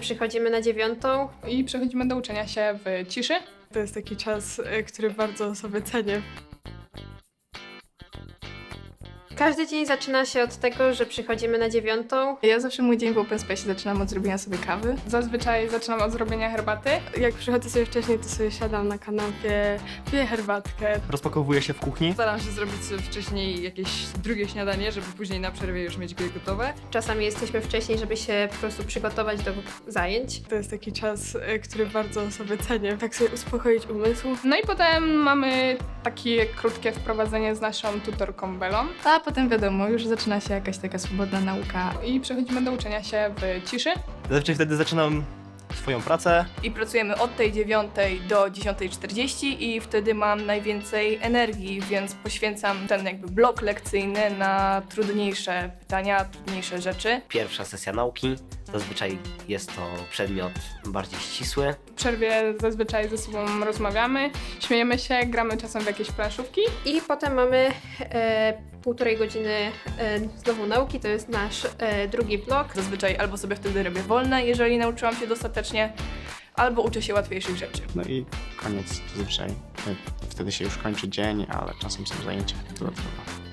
Przychodzimy na dziewiątą. I przechodzimy do uczenia się w ciszy. To jest taki czas, y, który bardzo sobie cenię. Każdy dzień zaczyna się od tego, że przychodzimy na dziewiątą. Ja zawsze mój dzień w Open Space zaczynam od zrobienia sobie kawy. Zazwyczaj zaczynam od zrobienia herbaty. Jak przychodzę sobie wcześniej, to sobie siadam na kanapie, piję herbatkę. Rozpakowuje się w kuchni. Staram się zrobić sobie wcześniej jakieś drugie śniadanie, żeby później na przerwie już mieć je gotowe. Czasami jesteśmy wcześniej, żeby się po prostu przygotować do zajęć. To jest taki czas, y, który bardzo sobie cenię. Tak sobie uspokoić umysł. No i potem mamy takie krótkie wprowadzenie z naszą tutorką Belą. A potem wiadomo, już zaczyna się jakaś taka swobodna nauka. I przechodzimy do uczenia się w ciszy. Zazwyczaj wtedy zaczynam swoją pracę. I pracujemy od tej 9 do 10.40 i wtedy mam najwięcej energii, więc poświęcam ten jakby blok lekcyjny na trudniejsze pytania, trudniejsze rzeczy. Pierwsza sesja nauki. Zazwyczaj jest to przedmiot bardziej ścisły. W przerwie zazwyczaj ze sobą rozmawiamy, śmiejemy się, gramy czasem w jakieś planszówki. I potem mamy e, półtorej godziny e, znowu nauki, to jest nasz e, drugi blok. Zazwyczaj albo sobie wtedy robię wolne, jeżeli nauczyłam się dostatecznie, albo uczę się łatwiejszych rzeczy. No i koniec zazwyczaj. Wtedy się już kończy dzień, ale czasem są zajęcia dodatkowe.